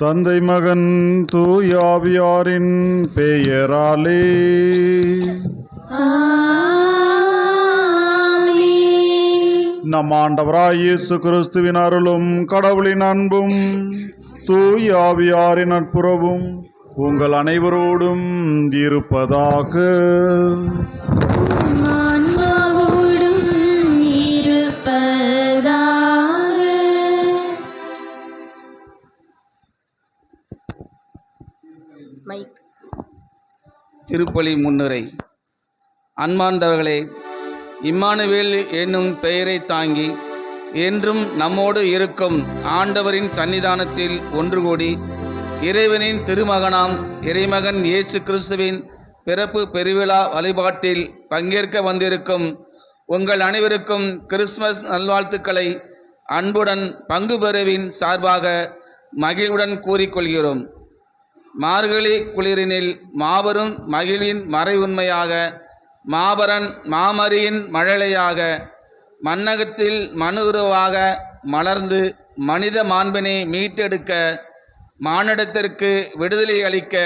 தந்தை மகன் தூயாவியாரின் பெயராலே. நம் ஆண்டவராய் இயேசு கிறிஸ்துவின் அருளும் கடவுளின் அன்பும் தூயாவியாரின் நட்புறவும் உங்கள் அனைவரோடும் இருப்பதாக திருப்பலி முன்னுரை. அன்பார்ந்தவர்களே இம்மானுவேல் என்னும் பெயரை தாங்கி என்றும் நம்மோடு இருக்கும் ஆண்டவரின் சன்னிதானத்தில் ஒன்று கூடி இறைவனின் திருமகனாம் இறைமகன் இயேசு கிறிஸ்துவின் பிறப்பு பெருவிழா வழிபாட்டில் பங்கேற்க வந்திருக்கும் உங்கள் அனைவருக்கும் கிறிஸ்துமஸ் நல்வாழ்த்துக்களை அன்புடன் பங்கு பெறவின் சார்பாக மகிழ்வுடன் கூறிக்கொள்கிறோம். மார்கழி குளிரினில் மாபெரும் மகிழ்வின் மறை உண்மையாக மாபரன் மாமரியின் மழலையாக மன்னகத்தில் மனுருவாக மலர்ந்து மனித மாண்பினை மீட்டெடுக்க மானிடத்திற்கு விடுதலை அளிக்க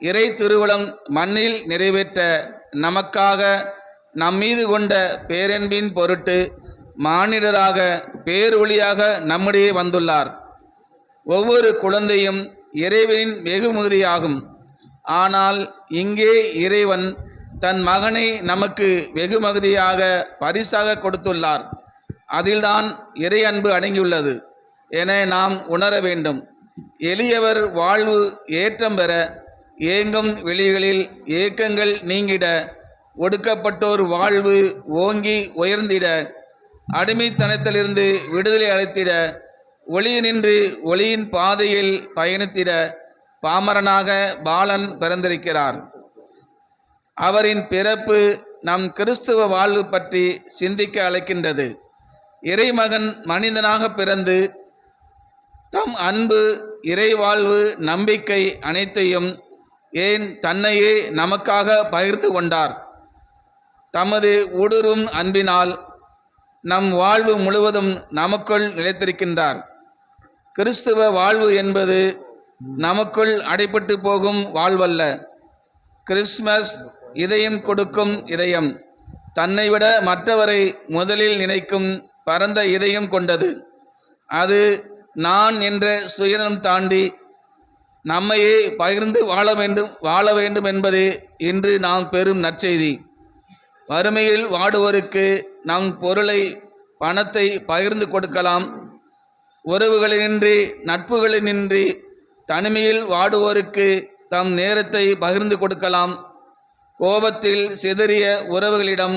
இறை திருவளம் மண்ணில் நிறைவேற்ற நமக்காக நம்மீது கொண்ட பேரன்பின் பொருட்டு மானிடராக பேரொழியாக நம்முடைய வந்துள்ளார். ஒவ்வொரு குழந்தையும் இறைவனின் வெகுமதியாகும். ஆனால் இங்கே இறைவன் தன் மகனை நமக்கு வெகுமதியாக பரிசாக கொடுத்துள்ளார். அதில்தான் இறை அன்பு அடங்கியுள்ளது. என நாம் உணர வேண்டும். எளியவர் வாழ்வு ஏற்றம் பெற ஏங்கும் வெளிகளில் ஏக்கங்கள் நீங்கிட ஒடுக்கப்பட்டோர் வாழ்வு ஓங்கி உயர்ந்திட அடிமைத்தனத்திலிருந்து விடுதலை அளித்திட ஒளியினின்று நின்று ஒளியின் பாதையில் பயணித்திட பாமரனாக பாலன் பிறந்திருக்கிறார். அவரின் பிறப்பு நம் கிறிஸ்துவ வாழ்வு பற்றி சிந்திக்க அழைக்கின்றது. இறைமகன் மனிதனாக பிறந்து தம் அன்பு இறைவாழ்வு நம்பிக்கை அனைத்தையும் ஏன் தன்னையே நமக்காக பகிர்ந்து கொண்டார்? தமது ஊடுருவும் அன்பினால் நம் வாழ்வு முழுவதும் நமக்குள் நிலைத்திருக்கின்றார். கிறிஸ்துவ வாழ்வு என்பது நமக்குள் அடைப்பட்டு போகும் வாழ்வல்ல. கிறிஸ்மஸ் இதயம் கொடுக்கும் இதயம். தன்னை விட மற்றவரை முதலில் நினைக்கும் பரந்த இதயம் கொண்டது. அது நான் என்ற சுயநலம் தாண்டி நம்மையே பகிர்ந்து வாழ வேண்டும் வாழ வேண்டும் என்பதே இன்று நாம் பெறும் நற்செய்தி. வறுமையில் வாடுவோருக்கு நம் பொருளை பணத்தை பகிர்ந்து கொடுக்கலாம். உறவுகளினின்றி நட்புகளினின்றி தனிமையில் வாடுவோருக்கு தம் நேரத்தை பகிர்ந்து கொடுக்கலாம். கோபத்தில் சிதறிய உறவுகளிடம்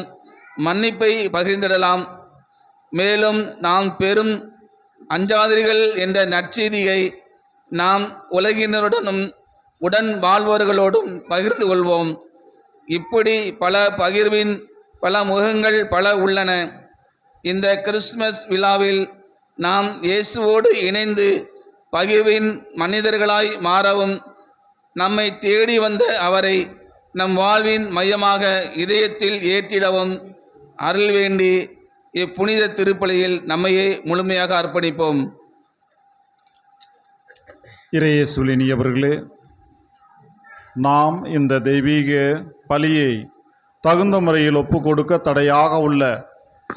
மன்னிப்பை பகிர்ந்திடலாம். மேலும் நாம் பெரும் அஞ்சாதிரிகள் என்ற நற்செய்தியை நாம் உலகினருடனும் உடன் வாழ்வோர்களோடும் பகிர்ந்து கொள்வோம். இப்படி பல பகிர்வின் பல முகங்கள் பல உள்ளன. இந்த கிறிஸ்மஸ் விழாவில் நாம் இயேசுவோடு இணைந்து பகிர்வின் மனிதர்களாய் மாறவும் நம்மை தேடி வந்த அவரை நம் வாழ்வின் மையமாக இதயத்தில் ஏற்றிடவும் அருள் வேண்டி இப்புனித திருப்பலியில் நம்மையே முழுமையாக அர்ப்பணிப்போம். இறையேசுலினியவர்களே நாம் இந்த தெய்வீக பலியை தகுந்த முறையில் ஒப்பு கொடுக்க தடையாக உள்ள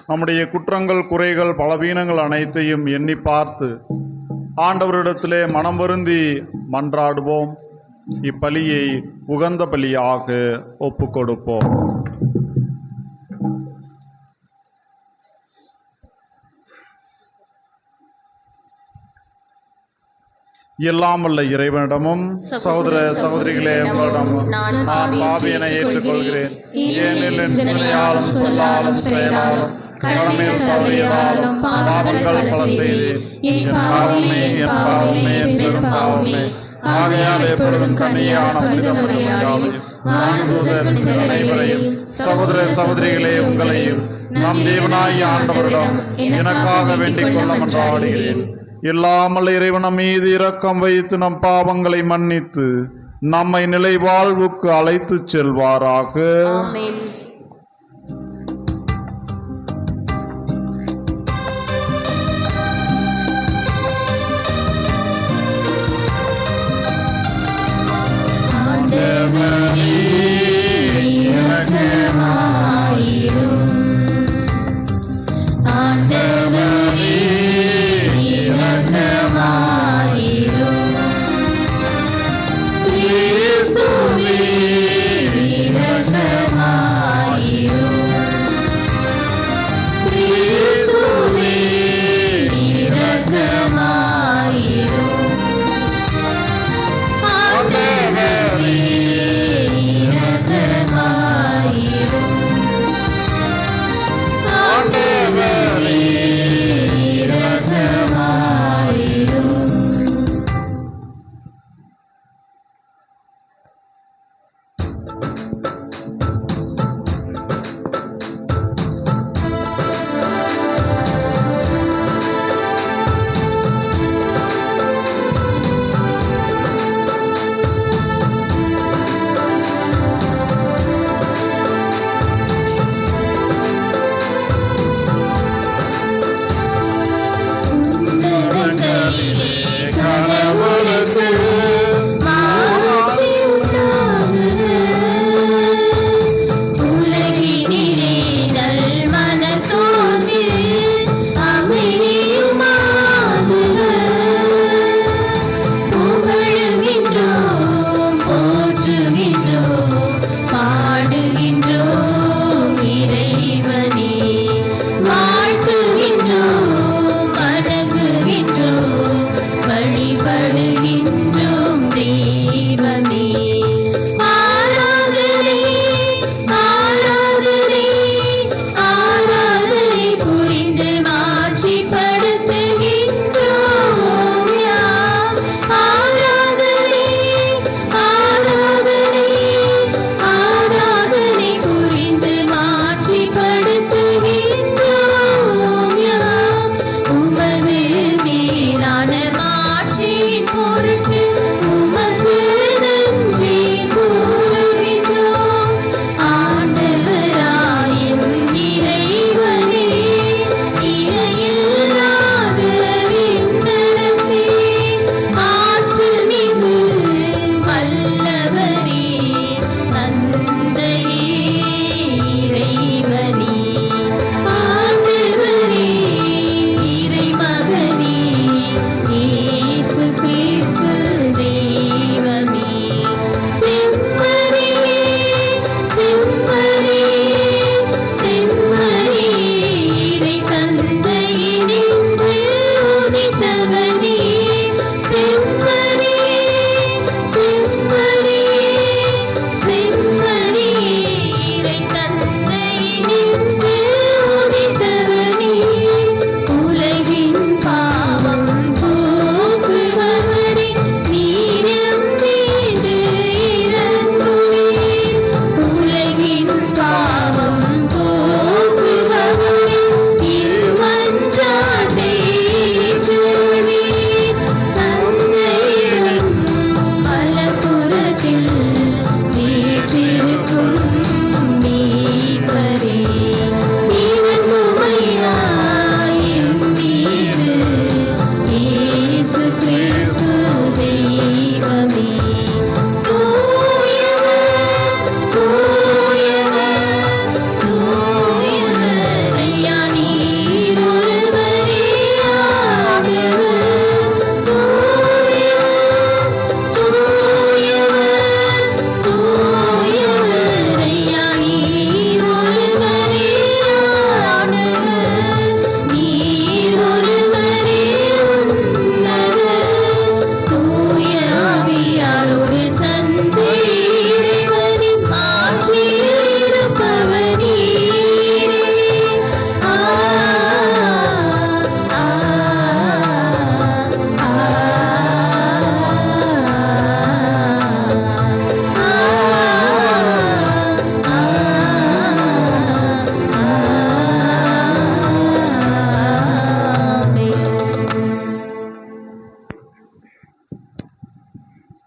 நம்முடைய குற்றங்கள் குறைகள் பலவீனங்கள் அனைத்தையும் எண்ணி பார்த்து ஆண்டவரிடத்திலே மனம் வருந்தி மன்றாடுவோம். இப்பலியை உகந்த பலியாக ஒப்பு கொடுப்போம் எல்லாம் வல்ல இறைவனிடமும் சகோதர சகோதரிகளே உங்களிடமும். நான் பாவியனை ஏற்றுக்கொள்கிறேன். ஏனெனில் சிந்தனையாலும் சொல்லாலும் செயலாலும் கடமையில் தவறியதாலும் பாவங்கள் பல செய்தேன். என் பாவமே என் பாவமே என் பெரும் பாவமே. ஆகையால் எப்பொழுதும் கண்ணியான அனைவரையும் சகோதர சகோதரிகளே உங்களையும் நம் தேவனாய் ஆண்டவரிடம் எனக்காக வேண்டிக் கொள்ள மன்றாடுகிறேன். இல்லாமல் இறைவனம் மீது இரக்கம் வைத்து நம் பாவங்களை மன்னித்து நம்மை நிலை வாழ்வுக்கு அழைத்துச் செல்வாராக.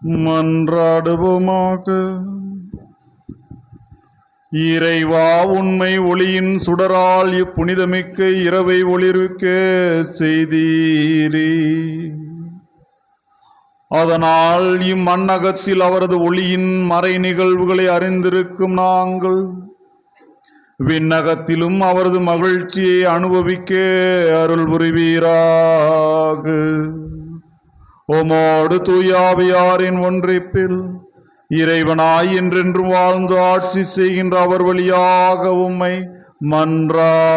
மன்றாடுவோமாக. இறைவா உண்மை ஒளியின் சுடரால் இப்புனிதமிக்க இரவை ஒளிர்விக்க செய்தீரே. அதனால் இம்மண்ணகத்தில் அவரது ஒளியின் மறை நிகழ்வுகளை அறிந்திருக்கும் நாங்கள் விண்ணகத்திலும் அவரது மகிழ்ச்சியை அனுபவிக்க அருள் புரிவீராக உமோடு தூயாவியாரின் ஒன்றிப்பில் இறைவனாய் என்றென்றும் வாழ்ந்து ஆட்சி செய்கின்ற அவர் வழியாக உம்மை மன்றாடுகின்றோம்.